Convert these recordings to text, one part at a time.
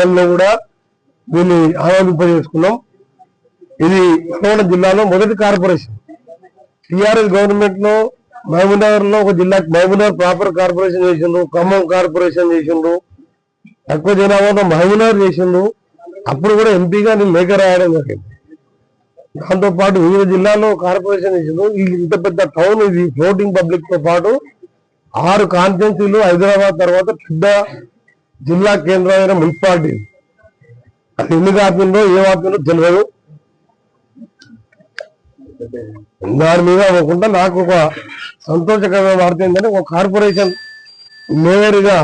మండలంలో కూడా దీన్ని ఆమోదింపజేసుకున్నాం. ఇది నల్గొండ జిల్లాలో మొదటి కార్పొరేషన్. టిఆర్ఎస్ గవర్నమెంట్లో మహబూబ్నగర్లో ఒక జిల్లా మహబూబ్నగర్ ప్రాపర్ కార్పొరేషన్ చేసిండ్రు ఖమ్మం కార్పొరేషన్ చేసిండ్రు తక్కువ జనాభాతో మహబూబ్నగర్ చేసిండ్రు. అప్పుడు కూడా ఎంపీగా నేను లేఖ రాయడం జరిగింది. దాంతో పాటు వివిధ జిల్లాల్లో కార్పొరేషన్ చేసిండ్రు. ఇంత పెద్ద టౌన్ ఇది ఫ్లోటింగ్ పబ్లిక్తో పాటు ఆరు కాన్స్టిట్యున్సీలు హైదరాబాద్ తర్వాత పెద్ద జిల్లా కేంద్రమైన మున్సిపాలిటీ. అది ఎన్ని ఆపిందో ఏ ఆపిందో తెలియదు దాని మీద అవ్వకుండా నాకు ఒక సంతోషకరమైన వార్త ఏంటంటే ఒక కార్పొరేషన్ మేయర్గా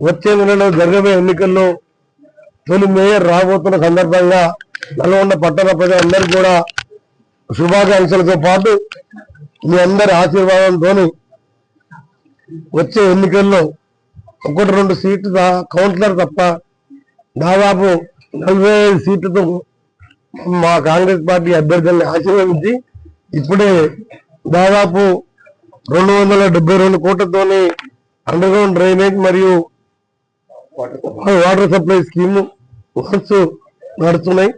వచ్చే నెలలో జరగబోయే ఎన్నికల్లో తొలి మేయర్ రాబోతున్న సందర్భంగా నల్గొండ పట్టణ ప్రజలందరికీ కూడా శుభాకాంక్షలతో పాటు మీ అందరి ఆశీర్వాదంతో వచ్చే ఎన్నికల్లో ఒకటి రెండు సీట్లు కౌన్సిలర్ తప్ప దాదాపు నలభై ఐదు సీట్లతో మా కాంగ్రెస్ పార్టీ అభ్యర్థుల్ని ఆశీర్వదించి ఇప్పుడే దాదాపు రెండు వందల డెబ్బై రెండు కోట్లతోని అండర్ గ్రౌండ్ డ్రైనేజ్ మరియు వాటర్ సప్లై స్కీమ్ వర్క్స్ నడుస్తున్నాయి.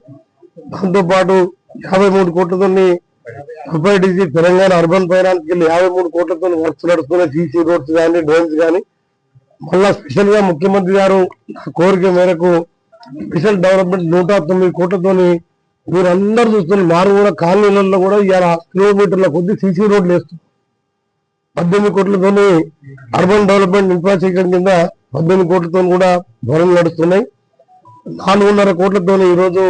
దాంతోపాటు యాభై మూడు కోట్లతోని ఎఫ్ఐడిసి తెలంగాణ అర్బన్ ఫైనాన్స్కి యాభై మూడు కోట్లతో వర్క్స్ నడుస్తున్నాయి. సీసీ రోడ్స్ కానీ డ్రైన్స్ కానీ మళ్ళా స్పెషల్గా ముఖ్యమంత్రి గారు నా కోరిక మేరకు స్పెషల్ డెవలప్మెంట్ నూట తొమ్మిది కోట్లతోని మీరందరూ చూస్తున్న కూడా కాలనీలలో కూడా ఇవాళ కిలోమీటర్ల కొద్ది సీసీ రోడ్లు వేస్తుంది పద్దెనిమిది కోట్లతోని అర్బన్ డెవలప్మెంట్ ఇన్ఫ్రాస్ట్రక్చర్ కింద పద్దెనిమిది కోట్లతో కూడా ధోరణి నడుస్తున్నాయి. నాలుగున్నర కోట్లతోని ఈరోజు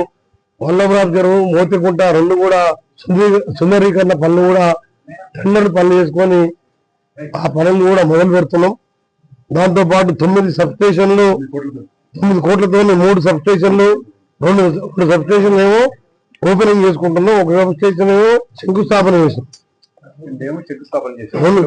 వల్లభరాజు గారు మోతికుంట రెండు కూడా సుందరీ- సుందరీకరణ పనులు కూడా టెండర్ పనులు చేసుకొని ఆ పనులు కూడా మొదలు పెడుతున్నాం దాంతో పాటు తొమ్మిది సబ్ స్టేషన్లు తొమ్మిది కోట్లతో మూడు సబ్ స్టేషన్లు రెండు రెండు సబ్ స్టేషన్లు ఏమో ఓపెనింగ్ చేసుకుంటున్నాం ఒక సబ్ స్టేషన్ ఏమో శంకుస్థాపన చేసాం రెండు